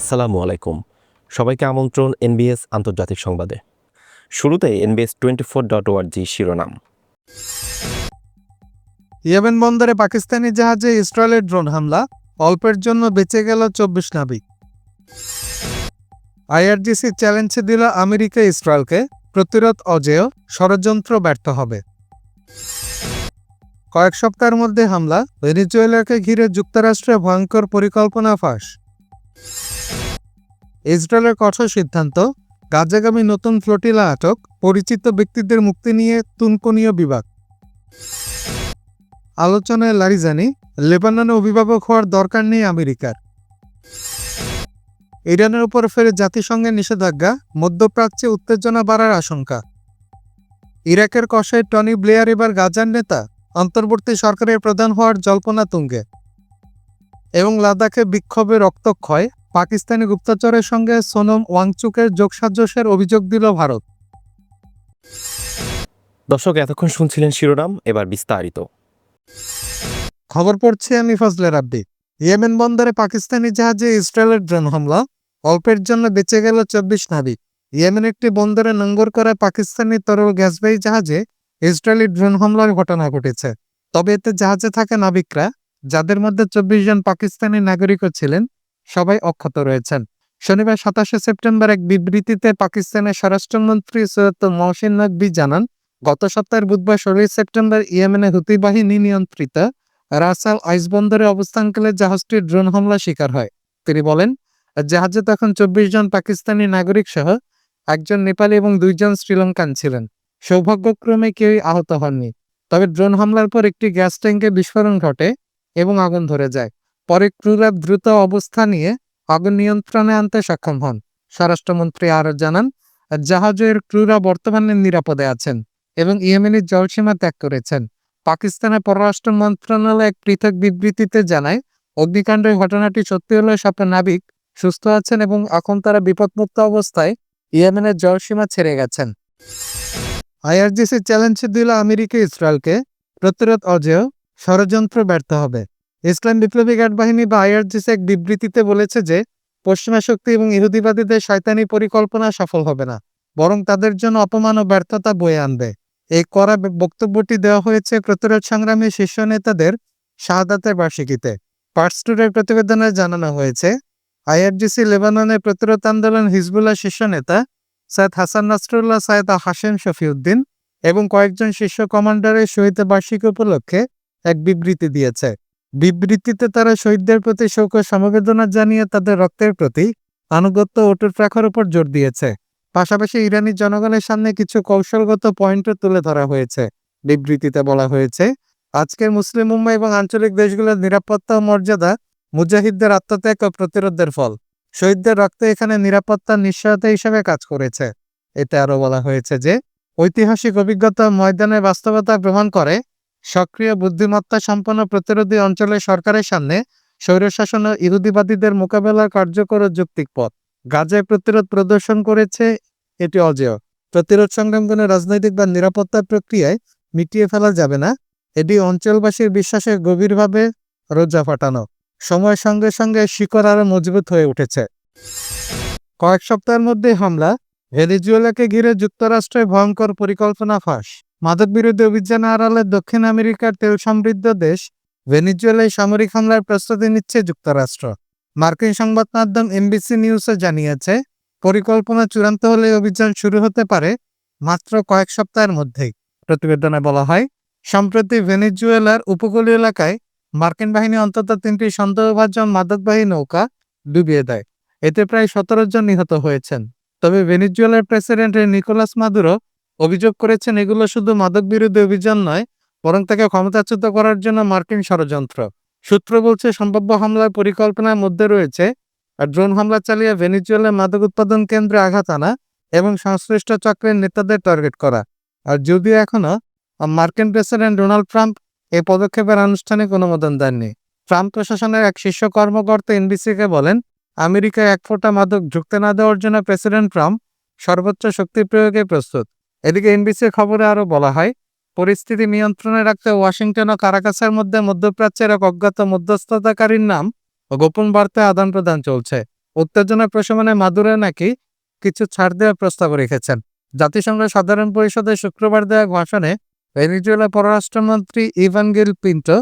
আসসালামু আলাইকুম। সবাইকে আমন্ত্রণ এনবিএস আন্তর্জাতিক সংবাদে। শুরুতে এনবিএস টোয়েন্টি ফোর ডট ওয়ার্জি শিরোনাম। ইয়েমেন বন্দরে পাকিস্তানি জাহাজে ইসরায়েলের ড্রোন হামলা, অল্পের জন্য বেঁচে গেল চব্বিশ নাবিক। আইআরজিসি চ্যালেঞ্জ দিল আমেরিকা ইসরায়েলকে, প্রতিরোধ অজেয় ষড়যন্ত্র ব্যর্থ হবে। কয়েক সপ্তাহের মধ্যে হামলা, ভেনিজুয়েলাকে ঘিরে যুক্তরাষ্ট্রের ভয়ঙ্কর পরিকল্পনা ফাঁস। ইসরায়েলের কঠোর সিদ্ধান্ত গাজাগামী নতুন ফ্লোটিলা আটক, পরিচিত ব্যক্তিদের মুক্তি নিয়ে তুনকনীয় বিভাগ। আলোচনায় লারিজানি লেবাননে অভিভাবক হওয়ার দরকার নেই আমেরিকার। ইরানের উপর ফেরে জাতিসংঘের নিষেধাজ্ঞা, মধ্যপ্রাচ্যে উত্তেজনা বাড়ার আশঙ্কা। ইরাকের কষায় টনি ব্লেয়ার এবার গাজার নেতা, অন্তর্বর্তী সরকারের প্রধান হওয়ার জল্পনা তুঙ্গে। এবং লাদাখে বিক্ষোভে রক্তক্ষয় পাকিস্তানি গুপ্তচরের সঙ্গে সোনম ওয়াংচুকের যোগসাজসের অভিযোগ দিল ভারত। দর্শক এতক্ষণ শুনছিলেন শিরোনাম এবার বিস্তারিত। খবর পড়ছি আমি ফজলে রাব্বি ইয়েমেন বন্দরে পাকিস্তানি জাহাজে ইসরায়েলের ড্রোন হামলা অল্পের জন্য বেঁচে গেল চব্বিশ নাবিক। ইয়েমেন একটি বন্দরে নোঙ্গর করা পাকিস্তানি তরল গ্যাসবাহী জাহাজে ইসরায়েলি ড্রোন হামলার ঘটনা ঘটেছে। তবে এতে জাহাজে থাকা নাবিকরা যাদের মধ্যে চব্বিশ জন পাকিস্তানি নাগরিকও ছিলেন, সবাই অক্ষত রয়েছেন। শনিবার সাতাশে সেপ্টেম্বর এক বিবৃতিতে পাকিস্তানের স্বরাষ্ট্রমন্ত্রী সৈয়দ মহসিন নকবি জানান, গত সপ্তাহের বুধবার ষোলোই সেপ্টেম্বর ইয়েমেনে হুতি বাহিনী নিয়ন্ত্রিত রাসাল আইস বন্দরে অবস্থানকালে জাহাজটি ড্রোন হামলা শিকার হয়। তিনি বলেন, জাহাজে তখন চব্বিশ জন পাকিস্তানি নাগরিক সহ একজন নেপালি এবং দুইজন শ্রীলঙ্কান ছিলেন। সৌভাগ্যক্রমে কেউই আহত হননি। তবে ড্রোন হামলার পর একটি গ্যাস ট্যাঙ্কে বিস্ফোরণ ঘটে। এবং আগুন ধরে যায়। পরে ক্রুরা দ্রুত অবস্থা নিয়ে আগুন নিয়ন্ত্রণে আনতে সক্ষম হন। স্বরাষ্ট্রমন্ত্রী আরও জানান, জাহাজের ক্রুরা বর্তমানে নিরাপদে আছেন এবং ইয়েমেনের জলসীমা ত্যাগ করেছেন। পাকিস্তানের পররাষ্ট্র মন্ত্রণালয় এক পৃথক বিবৃতিতে জানায়, অগ্নিকাণ্ডের ঘটনাটি সত্যি হলে সব নাবিক সুস্থ আছেন এবং এখন তারা বিপদমুক্ত অবস্থায় ইয়েমেনের জলসীমা ছেড়ে গেছেন। আইআরজিসি চ্যালেঞ্জ দিল আমেরিকা ইসরায়েলকে প্রতিরোধ অজেয় ষড়যন্ত্র ব্যর্থ হবে। ইসলাম বিপ্লবী গার্ড বাহিনী বা আইআরজিসি এক বিবৃতিতে বলেছে যে, পশ্চিমা শক্তি এবং ইহুদিবাদীদের শয়তানি পরিকল্পনা সফল হবে না, বরং তাদের জন্য অপমান ও ব্যর্থতা বয়ে আনবে। এই করা বক্তব্যটি দেওয়া হয়েছে প্রতিরোধ সংগ্রামী শীর্ষ নেতাদের শাহাদাতের বার্ষিকীতে। পার্সটুরের প্রতিবেদনে জানানো হয়েছে, আইআরজিসি লেবাননের প্রতিরোধ আন্দোলন হিজবুল্লাহ শীর্ষ নেতা সৈয়দ হাসান নাসরুল্লাহ সৈয়দ হাসেন শফিউদ্দিন এবং কয়েকজন শীর্ষ কমান্ডারের শহীদ বার্ষিকী উপলক্ষে এক বিবৃতি দিয়েছে। বিবৃতিতে তারা শহীদদের প্রতি শোক ও সমবেদনা জানিয়ে তাদের রক্তের প্রতি আনুগত্য অটুট রাখার উপর জোর দিয়েছে। পাশাপাশি ইরানি জনগণের সামনে কিছু কৌশলগত পয়েন্টও তুলে ধরা হয়েছে। বিবৃতিতে বলা হয়েছে, আজকের মুসলিম মুম্বাই এবং আঞ্চলিক দেশগুলোর নিরাপত্তা ও মর্যাদা মুজাহিদদের আত্মত্যাগ ও প্রতিরোধের ফল। শহীদদের রক্ত এখানে নিরাপত্তার নিশ্চয়তা হিসেবে কাজ করেছে। এতে আরও বলা হয়েছে যে, ঐতিহাসিক অভিজ্ঞতা ময়দানের বাস্তবতা গ্রহণ করে সক্রিয় বুদ্ধিমত্তা সম্পন্ন প্রতিরোধী অঞ্চলের সরকারের সামনে স্বৈরশাসন ও ইহুদিবাদীদের মোকাবেলার কার্যকর যৌক্তিক পথ। গাজায় প্রতিরোধ প্রদর্শন করেছে এটি অজেয়। প্রতিরোধ সংগ্রাম কোনো রাজনৈতিক বা নিরাপত্তা প্রক্রিয়ায় মিটিয়ে ফেলা যাবে না, এটি অঞ্চলবাসীর বিশ্বাসে গভীরভাবে রোজা ফাটানো। সময়ের সঙ্গে সঙ্গে শিকড় আরও মজবুত হয়ে উঠেছে। কয়েক সপ্তাহের মধ্যে হামলা, ভেনেজুয়েলাকে ঘিরে যুক্তরাষ্ট্রের ভয়ঙ্কর পরিকল্পনা ফাঁস। মাদক বিরোধী অভিযানে আড়ালে দক্ষিণ আমেরিকার তেল সমৃদ্ধ দেশ ভেনিজুয়েলায় সামরিক হামলার প্রস্তুতি নিচ্ছে যুক্তরাষ্ট্র। মার্কিন সংবাদ মাধ্যম এমবিসি নিউজে জানিয়েছে, পরিকল্পনা চূড়ান্ত হলে অভিযান শুরু হতে পারে মাত্র কয়েক সপ্তাহের মধ্যেই। প্রতিবেদনে বলা হয়, সম্প্রতি ভেনিজুয়েলার উপকূলীয় এলাকায় মার্কিন বাহিনী অন্তত তিনটি সন্দেহভাজন মাদকবাহী নৌকা ডুবিয়ে দেয়। এতে প্রায় সতেরো জন নিহত হয়েছেন। তবে ভেনিজুয়েলার প্রেসিডেন্ট নিকোলাস মাদুরো অভিযোগ করেছেন এগুলো শুধু মাদক বিরোধী অভিযান নয় বরং তাকে ক্ষমতাচ্যুত করার জন্য মার্কিন ষড়যন্ত্র। সূত্র বলছে সম্ভাব্য হামলার পরিকল্পনার মধ্যে রয়েছে আর ড্রোন হামলা চালিয়ে ভেনেজুয়েলার মাদক উৎপাদন কেন্দ্রে আঘাত আনা এবং সংশ্লিষ্ট চক্রের নেতাদের টার্গেট করা। আর যদিও এখনও আহ, মার্কিন প্রেসিডেন্ট ডোনাল্ড ট্রাম্প এই পদক্ষেপের আনুষ্ঠানিক অনুমোদন দেননি। ট্রাম্প প্রশাসনের এক শীর্ষ কর্মকর্তা এনবিসিকে বলেন আমেরিকায় এক ফোঁটা মাদক ঢুকতে না দেওয়ার জন্য প্রেসিডেন্ট ট্রাম্প সর্বোচ্চ শক্তি প্রয়োগে প্রস্তুত। এদিকে এনবিসির খবরে আরও বলা হয়, পরিস্থিতি নিয়ন্ত্রণে রাখতে ওয়াশিংটন ও কারাকাসের মধ্যে মধ্যপ্রাচ্যের এক অজ্ঞাত মধ্যস্থতাকারীর নাম ও গোপন বার্তায় আদান প্রদান চলছে। উত্তেজনা প্রশমনে মাদুরে নাকি কিছু ছাড় দেওয়ার প্রস্তাব রেখেছেন। জাতিসংঘের সাধারণ পরিষদে শুক্রবার দেওয়া ভাষণে ভেনিজুয়েলা পররাষ্ট্রমন্ত্রী ইভানগেল পিন্টো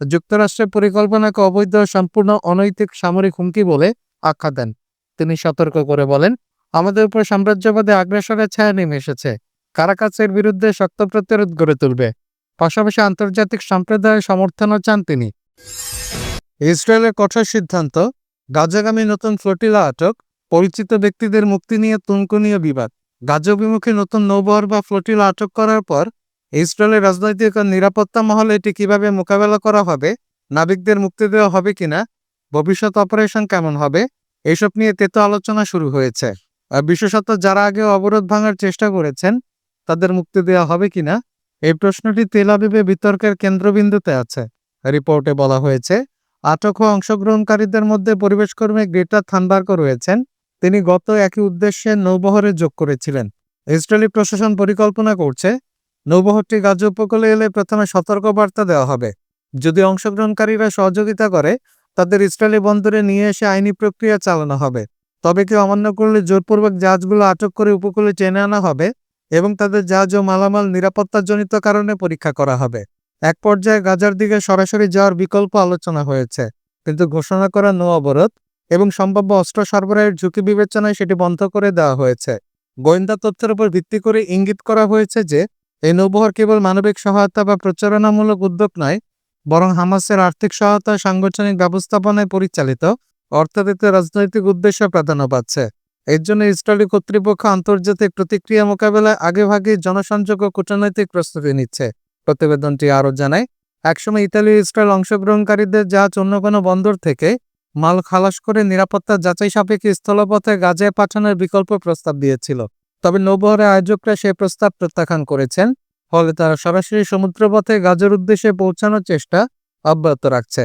যুক্তরাষ্ট্রের পরিকল্পনাকে অবৈধ সম্পূর্ণ অনৈতিক সামরিক হুমকি বলে আখ্যা দেন। তিনি সতর্ক করে বলেন, আমাদের উপর সাম্রাজ্যবাদী আগ্রাসনের ছায়া নেমে এসেছে। কারাকাসের বিরুদ্ধে শক্ত প্রতিরোধ গড়ে তুলবে। পাশাপাশি আন্তর্জাতিক সম্প্রদায়ের সমর্থনও চান তিনি। ইসরায়েলের কঠোর সিদ্ধান্ত, গাজাগামী নতুন ফ্লোটিলা আটক, পরিচিত ব্যক্তিদের মুক্তি নিয়ে তুনকুনীয় বিবাদ। গাজা অভিমুখী নতুন নৌবহর বা ফ্লোটিলা আটক করার পর ইসরায়েলের রাজনৈতিক ও নিরাপত্তা মহলে এটি কীভাবে মোকাবেলা করা হবে, নাবিকদের মুক্তি দেওয়া হবে কিনা, ভবিষ্যৎ অপারেশন কেমন হবে, এসব নিয়ে তেতো আলোচনা শুরু হয়েছে। বিশেষত যারা আগে অবরোধ ভাঙার চেষ্টা করেছেন তাদের মুক্তি দেওয়া হবে কিনা? এই প্রশ্নটি তেল আবিবে বিতর্কের কেন্দ্রবিন্দুতে আছে। রিপোর্টে বলা হয়েছে, আটক হওয়া অংশগ্রহণকারীদের মধ্যে পরিবেশকর্মী গ্রেটা থানবার্গ রয়েছেন। তিনি গত একই উদ্দেশ্যে নৌবহরে যোগ করেছিলেন। ইসরায়েলি প্রশাসন পরিকল্পনা করছে, নৌবহরটি গাজা উপকূলে এলে প্রথমে সতর্কবার্তা দেওয়া হবে। যদি অংশগ্রহণকারীরা সহযোগিতা করে, তাদের ইসরায়েলি বন্দরে নিয়ে এসে আইনি প্রক্রিয়া চালানো হবে। তবে কেউ অমান্য করলে জোরপূর্বক জাহাজগুলো আটক করে উপকূলে টেনে আনা হবে। এবং তাদের জাহাজ ও মালামাল নিরাপত্তাজনিত কারণে পরীক্ষা করা হবে। এক পর্যায়ে গাজার দিকে সরাসরি যাওয়ার বিকল্প আলোচনা হয়েছে, কিন্তু ঘোষণা করা নৌ অবরোধ এবং সম্ভাব্য অস্ত্র সরবরাহের ঝুঁকি বিবেচনায় সেটি বন্ধ করে দেওয়া হয়েছে। গোয়েন্দা তথ্যের উপর ভিত্তি করে ইঙ্গিত করা হয়েছে যে, এই নৌবহর কেবল মানবিক সহায়তা বা প্রচারণামূলক উদ্যোগ নয়, বরং হামাসের আর্থিক সহায়তা, সাংগঠনিক ব্যবস্থাপনায় পরিচালিত অর্থাৎ রাজনৈতিক উদ্দেশ্য প্রাধান্য পাচ্ছে। এর জন্য ইসরায়েলি কর্তৃপক্ষ আন্তর্জাতিক প্রতিক্রিয়া মোকাবেলায় আগেভাগে জনসংযোগ ও কূটনৈতিক প্রস্তুতি নিচ্ছে। প্রতিবেদনটি আরও জানায়, একসময় ইতালি ইসরায়েল অংশগ্রহণকারীদের জাহাজ অন্য কোনো বন্দর থেকে মাল খালাস করে নিরাপত্তা যাচাই সাপেক্ষে স্থলপথে গাজায় পাঠানোর বিকল্প প্রস্তাব দিয়েছিল। তবে নৌবহরের আয়োজকরা সেই প্রস্তাব প্রত্যাখ্যান করেছেন, ফলে তারা সরাসরি সমুদ্রপথে গাজার উদ্দেশ্যে পৌঁছানোর চেষ্টা অব্যাহত রাখছে।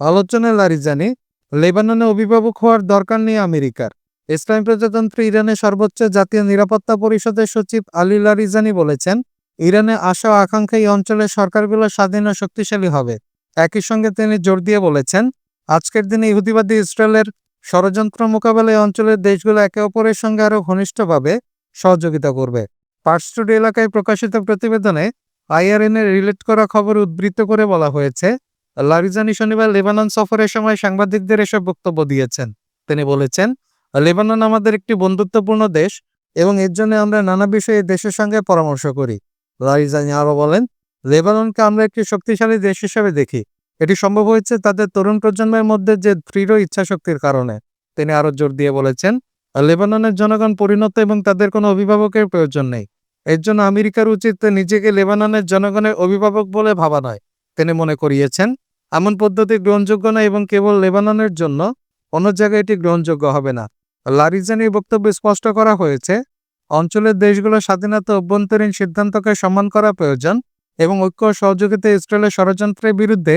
আলোচনায় লারিজানি লেবাননে অভিভাবক হওয়ার দরকার নেই আমেরিকার। ইসলামী প্রজাতন্ত্র ইরানের সর্বোচ্চ জাতীয় নিরাপত্তা পরিষদের সচিব আলী লারিজানি বলেছেন, ইরানে আশা ও আকাঙ্ক্ষা এই অঞ্চলের সরকারগুলো স্বাধীন ও শক্তিশালী হবে। একই সঙ্গে তিনি জোর দিয়ে বলেছেন, আজকের দিনে ইহুদিবাদী ইসরায়েলের ষড়যন্ত্র মোকাবেলায় অঞ্চলের দেশগুলো একে অপরের সঙ্গে আরও ঘনিষ্ঠভাবে সহযোগিতা করবে। পার্সটুডি এলাকায় প্রকাশিত প্রতিবেদনে আইআরএনের রিলেট করা খবর উদ্বৃত্ত করে বলা হয়েছে লারিজানি শনিবার লেবানন সফরের সময় সাংবাদিকদের এসব বক্তব্য দিয়েছেন। তিনি বলেছেন, লেবানন আমাদের একটি বন্ধুত্বপূর্ণ দেশ এবং এর জন্য আমরা নানা বিষয়ে দেশের সঙ্গে পরামর্শ করি। লারিজানি আরও বলেন, লেবাননকে আমরা একটি শক্তিশালী দেশ হিসেবে দেখি। এটি সম্ভব হয়েছে তাদের তরুণ প্রজন্মের মধ্যে যে দৃঢ় ইচ্ছাশক্তির কারণে। তিনি আরও জোর দিয়ে বলেছেন, লেবাননের জনগণ পরিণত এবং তাদের কোনো অভিভাবকের প্রয়োজন নেই। এর জন্য আমেরিকার উচিত নিজেকে লেবাননের জনগণের অভিভাবক বলে ভাবা নয়। তিনি মনে করিয়েছেন, এমন পদ্ধতি গ্রহণযোগ্য না এবং কেবল লেবাননের জন্য, অন্য জায়গায় এটি গ্রহণযোগ্য হবে না। লারিজানির বক্তব্যে স্পষ্ট করা হয়েছে, অঞ্চলের দেশগুলোর স্বাধীনতা অভ্যন্তরীণ সিদ্ধান্তকে সম্মান করা প্রয়োজন এবং ঐক্য সহযোগিতা ইসরায়েলের ষড়যন্ত্রের বিরুদ্ধে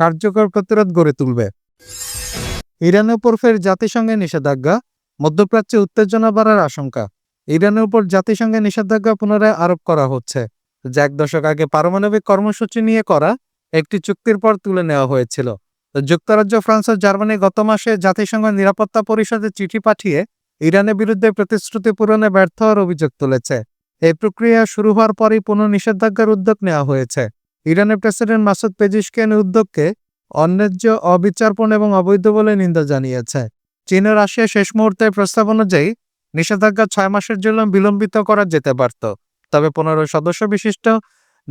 কার্যকর প্রতিরোধ গড়ে তুলবে। ইরানের উপর ফের জাতিসংঘের নিষেধাজ্ঞা, মধ্যপ্রাচ্যে উত্তেজনা বাড়ার আশঙ্কা। ইরানের উপর জাতিসংঘের নিষেধাজ্ঞা পুনরায় আরোপ করা হচ্ছে। যা এক দশক আগে পারমাণবিক কর্মসূচি নিয়ে করা একটি চুক্তির পর তুলে নেওয়া হয়েছিল। যুক্তরাজ্য, ফ্রান্স ও জার্মানি গত মাসে জাতিসংঘ নিরাপত্তা পরিষদে চিঠি পাঠিয়ে ইরানের বিরুদ্ধে প্রতিশ্রুতি পূরণে ব্যর্থ হওয়ার অভিযোগ তুলেছে। এই প্রক্রিয়া শুরু হওয়ার পরই পুনঃ নিষেধাজ্ঞার উদ্যোগ নেওয়া হয়েছে। ইরানের প্রেসিডেন্ট মাসুদ পেজিশকিয়ান উদ্যোগকে অন্যায্য, অবিচারপূর্ণ এবং অবৈধ বলে নিন্দা জানিয়েছে। চীন ও রাশিয়া শেষ মুহূর্তের প্রস্তাব অনুযায়ী নিষেধাজ্ঞা ছয় মাসের জন্য বিলম্বিত করা যেতে পারত। তবে পনেরো সদস্য বিশিষ্ট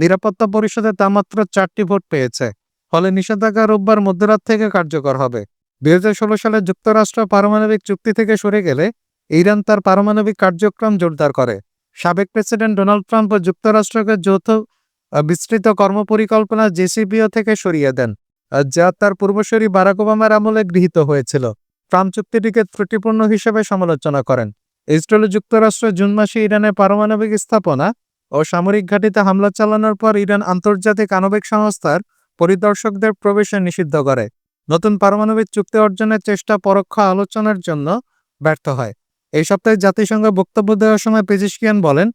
নিরাপত্তা পরিষদে তা মাত্র চারটি ভোট পেয়েছে, ফলে নিষেধাজ্ঞা রোববার মধ্যরাত থেকে কার্যকর হবে। দুই সালে যুক্তরাষ্ট্র পারমাণবিক চুক্তি থেকে সরে গেলে ইরান তার পারমাণবিক কার্যক্রম জোরদার করে। সাবেক প্রেসিডেন্ট ডোনাল্ড ট্রাম্প যুক্তরাষ্ট্রকে যৌথ বিস্তৃত কর্মপরিকল্পনা জেসিপিও থেকে সরিয়ে দেন যা তার পূর্বসূরি বারাক ওবামার আমলে গৃহীত হয়েছিল। ট্রাম্প চুক্তিটিকে ত্রুটিপূর্ণ হিসেবে সমালোচনা করেন। ইসরায়েল যুক্তরাষ্ট্র জুন মাসে ইরানের পারমাণবিক স্থাপনা ও সামরিক ঘাঁটিতে হামলা চালানোর পর ইরান আন্তর্জাতিক আণবিক সংস্থার পরিদর্শকদের প্রবেশে নিষিদ্ধ করে। নতুন পারমাণবিক চুক্তি অর্জনের চেষ্টা পরোক্ষ আলোচনার জন্য ব্যর্থ হয়। এই সপ্তাহে জাতিসংঘ বক্তব্য দেওয়ার সময় পেজিশকিয়ান বলেন,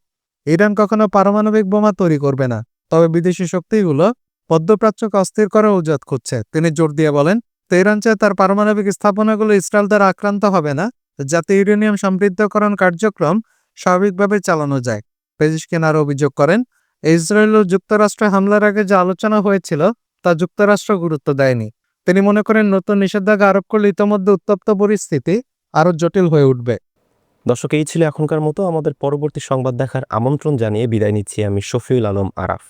ইরান কখনো পারমাণবিক বোমা তৈরি করবে না, তবে বিদেশি শক্তিগুলো মধ্যপ্রাচ্যকে অস্থির করার উজাত খুঁজছে। তিনি জোর দিয়ে বলেন, তেহরান চায় তার পারমাণবিক স্থাপনাগুলো ইসরায়েল দ্বারা আক্রান্ত হবে না, যাতে ইউরেনিয়াম সমৃদ্ধকরণ কার্যক্রম স্বাভাবিকভাবে চালানো যায়। পেজিশকিন আরও অভিযোগ করেন, ইসরায়েল ও যুক্তরাষ্ট্রে হামলার আগে যে আলোচনা হয়েছিল, তা যুক্তরাষ্ট্র গুরুত্ব দেয়নি। তিনি মনে করেন নতুন নিষেধাজ্ঞা আরোপ করলে ইতোমধ্যে উত্তপ্ত পরিস্থিতি আরও জটিল হয়ে উঠবে। দর্শক, এই ছিল এখনকার মতো। আমাদের পরবর্তী সংবাদ দেখার আমন্ত্রণ জানিয়ে বিদায় নিচ্ছি আমি শফিউল আলম আরাফ।